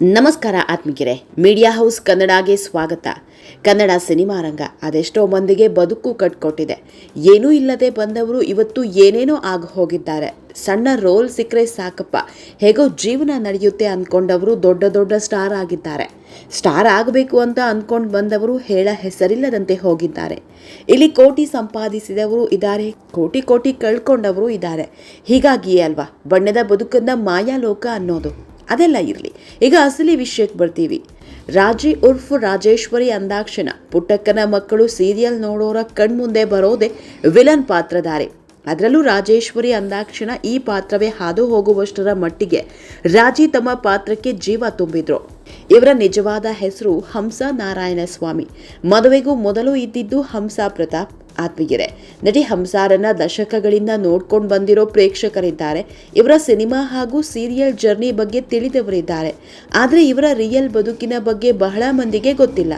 ನಮಸ್ಕಾರ ಆತ್ಮಿಕರೇ media house ಕನ್ನಡಗೆ ಸ್ವಾಗತ. Kannada cinema ರಂಗ ಅದೆಷ್ಟೋ ಮಂದಿಗೆ ಬದುಕು ಕಟ್ಕೊಟ್ಟಿದೆ. ಏನೂ ಇಲ್ಲದೆ ಬಂದವರು ಇವತ್ತು ಏನೇನೋ ಆಗಿ ಹೋಗಿದ್ದಾರೆ. ಸಣ್ಣ ರೋಲ್ ಸಿಕ್ಕರೆ ಸಾಕಪ್ಪ. ಹೇಗೋ ಜೀವನ ನಡೆಯುತ್ತೆ ಅಂದ್ಕೊಂಡವರು ದೊಡ್ಡ ದೊಡ್ಡ ಸ್ಟಾರ್ ಆಗಿದ್ದಾರೆ. ಸ್ಟಾರ್ ಆಗಬೇಕು ಅಂತ ಅಂದ್ಕೊಂಡು ಬಂದವರು ಹೇಳ ಹೆಸರಿಲ್ಲದಂತೆ ಹೋಗಿದ್ದಾರೆ. ಇಲ್ಲಿ ಕೋಟಿ ಸಂಪಾದಿಸಿದವರು ಇದ್ದಾರೆ ಕೋಟಿ ಕೋಟಿ ಕಳ್ಕೊಂಡವರು ಇದ್ದಾರೆ ಹೀಗಾಗಿಯೇ ಅಲ್ವಾ? ಬಣ್ಣದ ಬದುಕನ್ನ ಮಾಯಾಲೋಕ ಅನ್ನೋದು. ಅದೆಲ್ಲ ಇರಲಿ. ಈಗ ಅಸಲಿ ವಿಷಯಕ್ಕೆ ಬರ್ತೀವಿ. ರಾಜಿ ಉರ್ಫ್ ರಾಜೇಶ್ವರಿ ಅಂದಾಕ್ಷಣ. ಪುಟ್ಟಕ್ಕನ ಮಕ್ಕಳು ಸೀರಿಯಲ್ ನೋಡೋರ ಕಣ್ಮುಂದೆ ಬರೋದೇ ವಿಲನ್ ಪಾತ್ರಧಾರಿ. ಅದರಲ್ಲೂ ರಾಜೇಶ್ವರಿ ಅಂದಾಕ್ಷಣ ಈ ಪಾತ್ರವೇ ಹಾದು ಹೋಗುವಷ್ಟರ ಮಟ್ಟಿಗೆ ರಾಜಿ ತಮ್ಮ ಪಾತ್ರಕ್ಕೆ ಜೀವ ತುಂಬಿದ್ರು. ಇವರ ನಿಜವಾದ ಹೆಸರು ಹಂಸ ನಾರಾಯಣ ಸ್ವಾಮಿ ಮದುವೆಗೂ ಮೊದಲು ಇದ್ದಿದ್ದು ಹಂಸ ಪ್ರತಾಪ್. ಆತ್ಮೀಯರೇ, ನಟಿ ಹಂಸಾರನ್ನ ದಶಕಗಳಿಂದ ನೋಡ್ಕೊಂಡು ಬಂದಿರೋ ಪ್ರೇಕ್ಷಕರಿದ್ದಾರೆ. ಇವರ ಸಿನಿಮಾ ಹಾಗೂ ಸೀರಿಯಲ್ ಜರ್ನಿ ಬಗ್ಗೆ ತಿಳಿದವರಿದ್ದಾರೆ. ಆದರೆ ಇವರ ರಿಯಲ್ ಬದುಕಿನ ಬಗ್ಗೆ ಬಹಳ ಮಂದಿಗೆ ಗೊತ್ತಿಲ್ಲ.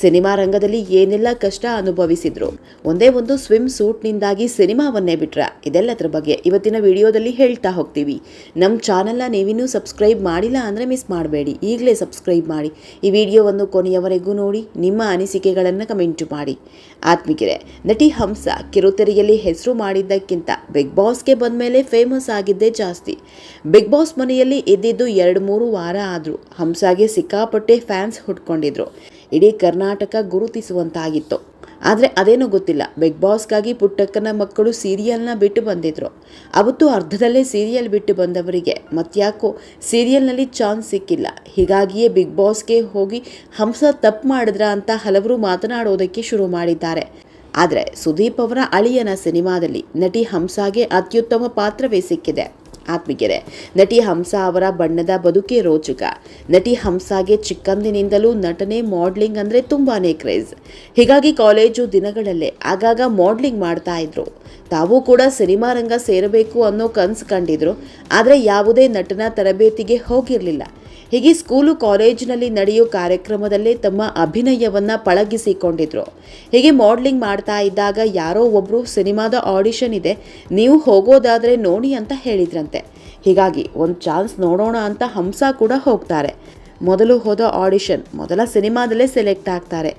ಸಿನಿಮಾ ರಂಗದಲ್ಲಿ ಏನೆಲ್ಲ ಕಷ್ಟ ಅನುಭವಿಸಿದ್ರು? ಒಂದೇ ಒಂದು ಸ್ವಿಮ್ ಸೂಟ್ನಿಂದಾಗಿ ಸಿನಿಮಾವನ್ನೇ ಬಿಟ್ರ? ಇದೆಲ್ಲದರ ಬಗ್ಗೆ ಇವತ್ತಿನ ವಿಡಿಯೋದಲ್ಲಿ ಹೇಳ್ತಾ ಹೋಗ್ತೀವಿ. ನಮ್ಮ ಚಾನಲ್ನ ನೀವಿನ್ನೂ ಸಬ್ಸ್ಕ್ರೈಬ್ ಮಾಡಿಲ್ಲ ಅಂದರೆ ಮಿಸ್ ಮಾಡಬೇಡಿ. ಈಗಲೇ ಸಬ್ಸ್ಕ್ರೈಬ್ ಮಾಡಿ. ಈ ವಿಡಿಯೋವನ್ನು ಕೊನೆಯವರೆಗೂ ನೋಡಿ, ನಿಮ್ಮ ಅನಿಸಿಕೆಗಳನ್ನು ಕಮೆಂಟ್ ಮಾಡಿ. ಆತ್ಮಿಕರೆ ನಟಿ ಹಂಸ ಕಿರುತೆರೆಯಲ್ಲಿ ಹೆಸರು ಮಾಡಿದ್ದಕ್ಕಿಂತ ಬಿಗ್ ಬಾಸ್ಗೆ ಬಂದಮೇಲೆ ಫೇಮಸ್ ಆಗಿದ್ದೇ ಜಾಸ್ತಿ. ಬಿಗ್ ಬಾಸ್ ಮನೆಯಲ್ಲಿ ಇದ್ದಿದ್ದು ಎರಡು ಮೂರು ವಾರ ಆದರೂ ಹಂಸಾಗೆ ಸಿಕ್ಕಾಪಟ್ಟೆ ಫ್ಯಾನ್ಸ್ ಹುಟ್ಕೊಂಡಿದ್ರು. ಇಡೀ ಕರ್ನಾಟಕ ಗುರುತಿಸುವಂತಾಗಿತ್ತು. ಆದರೆ ಅದೇನು ಗೊತ್ತಿಲ್ಲ, ಬಿಗ್ ಬಾಸ್ಗಾಗಿ ಪುಟ್ಟಕ್ಕನ ಮಕ್ಕಳು ಸೀರಿಯಲ್ನ ಬಿಟ್ಟು ಬಂದಿದ್ರು. ಅವತ್ತು ಅರ್ಧದಲ್ಲೇ ಸೀರಿಯಲ್ ಬಿಟ್ಟು ಬಂದವರಿಗೆ ಮತ್ಯಾಕೋ ಸೀರಿಯಲ್ನಲ್ಲಿ ಚಾನ್ಸ್ ಸಿಕ್ಕಿಲ್ಲ. ಹೀಗಾಗಿಯೇ ಬಿಗ್ ಬಾಸ್ಗೆ ಹೋಗಿ ಹಂಸ ತಪ್ಪು ಮಾಡಿದ್ರ ಅಂತ ಹಲವರು ಮಾತನಾಡೋದಕ್ಕೆ ಶುರು ಮಾಡಿದ್ದಾರೆ. ಆದರೆ ಸುದೀಪ್ ಅವರ ಅಳಿಯನ ಸಿನಿಮಾದಲ್ಲಿ ನಟಿ ಹಂಸಾಗೆ ಅತ್ಯುತ್ತಮ ಪಾತ್ರವೇ ಸಿಕ್ಕಿದೆ. ಆತ್ಮೀಗೆರೆ ನಟಿ ಹಂಸ ಅವರ ಬಣ್ಣದ ಬದುಕೆ ರೋಚಕ. ನಟಿ ಹಂಸಾಗೆ ಚಿಕ್ಕಂದಿನಿಂದಲೂ ನಟನೆ ಮಾಡ್ಲಿಂಗ್ ಅಂದರೆ ತುಂಬಾನೇ ಕ್ರೇಜ್. ಹೀಗಾಗಿ ಕಾಲೇಜು ದಿನಗಳಲ್ಲೇ ಆಗಾಗ ಮಾಡ್ಲಿಂಗ್ ಮಾಡ್ತಾ ಇದ್ರು. ತಾವು ಕೂಡ ಸಿನಿಮಾ ರಂಗ ಸೇರಬೇಕು ಅನ್ನೋ ಕನಸು ಕಂಡಿದ್ರು. ಆದರೆ ಯಾವುದೇ ನಟನ ತರಬೇತಿಗೆ ಹೋಗಿರಲಿಲ್ಲ. ಹೀಗೆ ಸ್ಕೂಲು, ಕಾಲೇಜಿನಲ್ಲಿ ನಡೆಯೋ ಕಾರ್ಯಕ್ರಮದಲ್ಲೇ ತಮ್ಮ ಅಭಿನಯವನ್ನು ಪಳಗಿಸಿಕೊಂಡಿದ್ರು. ಹೀಗೆ ಮಾಡಲಿಂಗ್ ಮಾಡ್ತಾ ಇದ್ದಾಗ ಯಾರೋ ಒಬ್ಬರು ಸಿನಿಮಾದ ಆಡಿಷನ್ ಇದೆ, ನೀವು ಹೋಗೋದಾದರೆ ನೋಡಿ ಅಂತ ಹೇಳಿದ್ರಂತೆ. ಹೀಗಾಗಿ ಒಂದು ಚಾನ್ಸ್ ನೋಡೋಣ ಅಂತ ಹಂಸ ಕೂಡ ಹೋಗ್ತಾರೆ. ಮೊದಲು ಹೋದ ಆಡಿಷನ್, ಮೊದಲ ಸಿನಿಮಾದಲ್ಲೇ ಸೆಲೆಕ್ಟ್ ಆಗ್ತಾರೆ.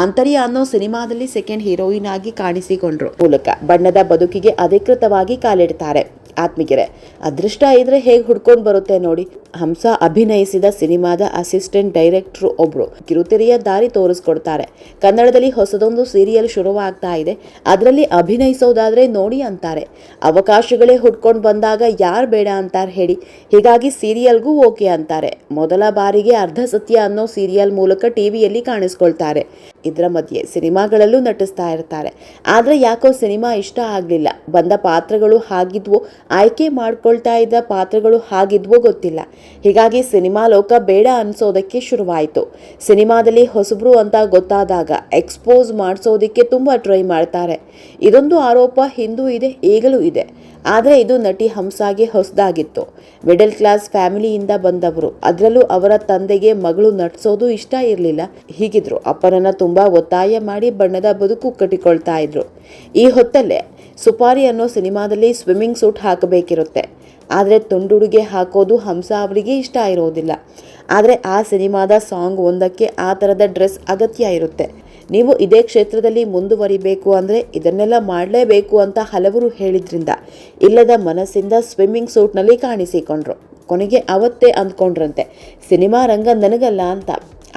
ಆಂತರ್ಯ ಅನ್ನೋ ಸಿನಿಮಾದಲ್ಲಿ ಸೆಕೆಂಡ್ ಹೀರೋಯಿನ್ ಆಗಿ ಕಾಣಿಸಿಕೊಂಡ್ರು. ಮೂಲಕ ಬಣ್ಣದ ಬದುಕಿಗೆ ಅಧಿಕೃತವಾಗಿ ಕಾಲಿಡ್ತಾರೆ. ಆತ್ಮಿಗೆರೆ ಅದೃಷ್ಟ ಇದ್ರೆ ಹೇಗೆ ಹುಡ್ಕೊಂಡು ಬರುತ್ತೆ ನೋಡಿ. ಹಂಸ ಅಭಿನಯಿಸಿದ ಸಿನಿಮಾದ ಅಸಿಸ್ಟೆಂಟ್ ಡೈರೆಕ್ಟ್ರು ಒಬ್ರು ಕಿರುತೆರೆಯ ದಾರಿ ತೋರಿಸ್ಕೊಡ್ತಾರೆ. ಕನ್ನಡದಲ್ಲಿ ಹೊಸದೊಂದು ಸೀರಿಯಲ್ ಶುರುವಾಗ್ತಾ ಇದೆ. ಅದರಲ್ಲಿ ಅಭಿನಯಿಸೋದಾದ್ರೆ ನೋಡಿ ಅಂತಾರೆ. ಅವಕಾಶಗಳೇ ಹುಡ್ಕೊಂಡು ಬಂದಾಗ ಯಾರು ಬೇಡ ಅಂತಾರೆ ಹೇಳಿ. ಹೀಗಾಗಿ ಸೀರಿಯಲ್ಗೂ ಓಕೆ ಅಂತಾರೆ. ಮೊದಲ ಬಾರಿಗೆ ಅರ್ಧ ಸತ್ಯ ಅನ್ನೋ ಸೀರಿಯಲ್ ಮೂಲಕ ಟಿವಿಯಲ್ಲಿ ಕಾಣಿಸ್ಕೊಳ್ತಾರೆ. ಇದರ ಮಧ್ಯೆ ಸಿನಿಮಾಗಳಲ್ಲೂ ನಟಿಸ್ತಾ ಇರ್ತಾರೆ. ಆದರೆ ಯಾಕೋ ಸಿನಿಮಾ ಇಷ್ಟ ಆಗಲಿಲ್ಲ. ಬಂದ ಪಾತ್ರಗಳು ಹಾಗಿದ್ವೋ, ಆಯ್ಕೆ ಮಾಡ್ಕೊಳ್ತಾ ಇದ್ದ ಪಾತ್ರಗಳು ಹಾಗಿದ್ವೋ ಗೊತ್ತಿಲ್ಲ. ಹೀಗಾಗಿ ಸಿನಿಮಾ ಲೋಕ ಬೇಡ ಅನ್ಸೋದಕ್ಕೆ ಶುರುವಾಯಿತು. ಸಿನಿಮಾದಲ್ಲಿ ಹೊಸಬ್ರು ಅಂತ ಗೊತ್ತಾದಾಗ ಎಕ್ಸ್ಪೋಸ್ ಮಾಡಿಸೋದಕ್ಕೆ ತುಂಬ ಟ್ರೈ ಮಾಡ್ತಾರೆ. ಇದೊಂದು ಆರೋಪ ಹಿಂದೂ ಇದೆ, ಈಗಲೂ ಇದೆ. ಆದರೆ ಇದು ನಟಿ ಹಂಸಾಗೆ ಹೊಸದಾಗಿತ್ತು. ಮಿಡಲ್ ಕ್ಲಾಸ್ ಫ್ಯಾಮಿಲಿಯಿಂದ ಬಂದವರು. ಅದರಲ್ಲೂ ಅವರ ತಂದೆಗೆ ಮಗಳು ನಟಿಸೋದು ಇಷ್ಟ ಇರಲಿಲ್ಲ. ಹೀಗಿದ್ರು. ಅಪ್ಪನನ್ನ ತುಂಬ ಒತ್ತಾಯ ಮಾಡಿ ಬಣ್ಣದ ಬದುಕು ಕಟ್ಟಿಕೊಳ್ತಾ ಇದ್ರು. ಈ ಹೊತ್ತಲ್ಲೇ ಸುಪಾರಿ ಅನ್ನೋ ಸಿನಿಮಾದಲ್ಲಿ ಸ್ವಿಮ್ಮಿಂಗ್ ಸೂಟ್ ಹಾಕಬೇಕಿರುತ್ತೆ. ಆದರೆ ತುಂಡುಡುಗೆ ಹಾಕೋದು ಹಂಸ ಅವರಿಗೆ ಇಷ್ಟ ಇರೋದಿಲ್ಲ. ಆದರೆ ಆ ಸಿನಿಮಾದ ಸಾಂಗ್ ಒಂದಕ್ಕೆ ಆ ಥರದ ಡ್ರೆಸ್ ಅಗತ್ಯ ಇರುತ್ತೆ. ನೀವು ಇದೇ ಕ್ಷೇತ್ರದಲ್ಲಿ ಮುಂದುವರಿಬೇಕು ಅಂದರೆ ಇದನ್ನೆಲ್ಲ ಮಾಡಲೇಬೇಕು ಅಂತ ಹಲವರು ಹೇಳಿದ್ರಿಂದ ಇಲ್ಲದ ಮನಸ್ಸಿಂದ ಸ್ವಿಮ್ಮಿಂಗ್ ಸೂಟ್ನಲ್ಲಿ ಕಾಣಿಸಿಕೊಂಡ್ರು. ಕೊನೆಗೆ ಅವತ್ತೇ ಅಂದ್ಕೊಂಡ್ರಂತೆ, ಸಿನಿಮಾ ರಂಗ ನನಗಲ್ಲ ಅಂತ.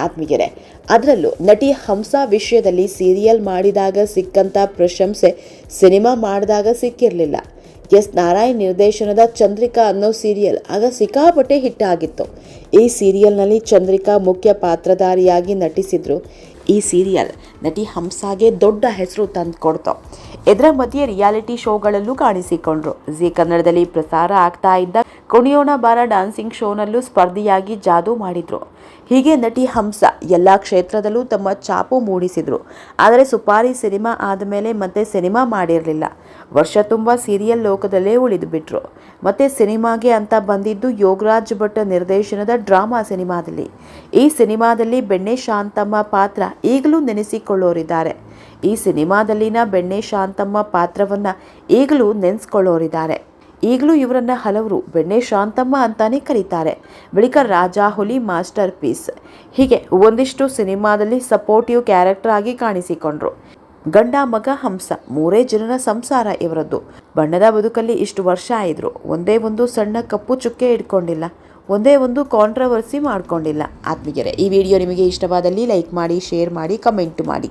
ಆತ್ಮೀಯರೇ, ಅದರಲ್ಲೂ ನಟಿ ಹಂಸ ವಿಷಯದಲ್ಲಿ ಸೀರಿಯಲ್ ಮಾಡಿದಾಗ ಸಿಕ್ಕಂಥ ಪ್ರಶಂಸೆ ಸಿನಿಮಾ ಮಾಡಿದಾಗ ಸಿಕ್ಕಿರಲಿಲ್ಲ. ಎಸ್ ನಾರಾಯಣ್ ನಿರ್ದೇಶನದ ಚಂದ್ರಿಕಾ ಅನ್ನೋ ಸೀರಿಯಲ್ ಆಗ ಸಿಕ್ಕಾಪಟ್ಟೆ ಹಿಟ್ ಆಗಿತ್ತು. ಈ ಸೀರಿಯಲ್ನಲ್ಲಿ ಚಂದ್ರಿಕಾ ಮುಖ್ಯ ಪಾತ್ರಧಾರಿಯಾಗಿ ನಟಿಸಿದ್ರು. ಈ ಸೀರಿಯಲ್ ನಟಿ ಹಂಸಾಗೆ ದೊಡ್ಡ ಹೆಸರು ತಂದುಕೊಡ್ತು ಇದರ ಮಧ್ಯೆ ರಿಯಾಲಿಟಿ ಶೋಗಳಲ್ಲೂ ಕಾಣಿಸಿಕೊಂಡ್ರು. ಜಿ ಕನ್ನಡದಲ್ಲಿ ಪ್ರಸಾರ ಆಗ್ತಾ ಇದ್ದ ಕುಣಿಯೋಣ ಬಾರ ಡಾನ್ಸಿಂಗ್ ಶೋನಲ್ಲೂ ಸ್ಪರ್ಧಿಯಾಗಿ ಜಾದೂ ಮಾಡಿದ್ರು. ಹೀಗೆ ನಟಿ ಹಂಸ ಎಲ್ಲ ಕ್ಷೇತ್ರದಲ್ಲೂ ತಮ್ಮ ಛಾಪು ಮೂಡಿಸಿದ್ರು. ಆದರೆ ಸುಪಾರಿ ಸಿನಿಮಾ ಆದಮೇಲೆ ಮತ್ತೆ ಸಿನಿಮಾ ಮಾಡಿರಲಿಲ್ಲ. ವರ್ಷ ತುಂಬ ಸೀರಿಯಲ್ ಲೋಕದಲ್ಲೇ ಉಳಿದು ಬಿಟ್ರು. ಮತ್ತೆ ಸಿನಿಮಾಗೆ ಅಂತ ಬಂದಿದ್ದು ಯೋಗರಾಜ್ ಭಟ್ ನಿರ್ದೇಶನದ ಡ್ರಾಮಾ ಸಿನಿಮಾದಲ್ಲಿ. ಈ ಸಿನಿಮಾದಲ್ಲಿ ಬೆಣ್ಣೆ ಶಾಂತಮ್ಮ ಪಾತ್ರ ಈಗಲೂ ನೆನೆಸಿಕೊಳ್ಳೋರಿದ್ದಾರೆ. ಈ ಸಿನಿಮಾದಲ್ಲಿನ ಬೆಣ್ಣೆ ಶಾಂತಮ್ಮ ಪಾತ್ರವನ್ನು ಈಗಲೂ ನೆನೆಸ್ಕೊಳ್ಳೋರಿದ್ದಾರೆ. ಈಗಲೂ ಇವರನ್ನು ಹಲವರು ಬೆಣ್ಣೆ ಶಾಂತಮ್ಮ ಅಂತಾನೆ ಕರೀತಾರೆ. ಬಳಿಕ ರಾಜಾ ಹುಲಿ ಮಾಸ್ಟರ್ ಪೀಸ್. ಹೀಗೆ ಒಂದಿಷ್ಟು ಸಿನಿಮಾದಲ್ಲಿ ಸಪೋರ್ಟಿವ್ ಕ್ಯಾರೆಕ್ಟರ್ ಆಗಿ ಕಾಣಿಸಿಕೊಂಡ್ರು. ಗಂಡ, ಮಗ, ಹಂಸ ಮೂರೇ ಜನರ ಸಂಸಾರ ಇವರದ್ದು. ಬಣ್ಣದ ಬದುಕಲ್ಲಿ ಇಷ್ಟು ವರ್ಷ ಆಯಿದ್ರು. ಒಂದೇ ಒಂದು ಸಣ್ಣ ಕಪ್ಪು ಚುಕ್ಕೆ ಇಟ್ಕೊಂಡಿಲ್ಲ. ಒಂದೇ ಒಂದು ಕಾಂಟ್ರವರ್ಸಿ ಮಾಡ್ಕೊಂಡಿಲ್ಲ. ಆತ್ಮೀಯರೇ, ಈ ವಿಡಿಯೋ ನಿಮಗೆ ಇಷ್ಟವಾದಲ್ಲಿ ಲೈಕ್ ಮಾಡಿ, ಶೇರ್ ಮಾಡಿ, ಕಮೆಂಟ್ ಮಾಡಿ.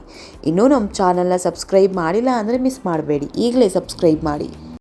ಇನ್ನೂ ನಮ್ಮ ಚಾನಲ್ನ ಸಬ್ಸ್ಕ್ರೈಬ್ ಮಾಡಿಲ್ಲ ಅಂದರೆ ಮಿಸ್ ಮಾಡಬೇಡಿ. ಈಗಲೇ ಸಬ್ಸ್ಕ್ರೈಬ್ ಮಾಡಿ.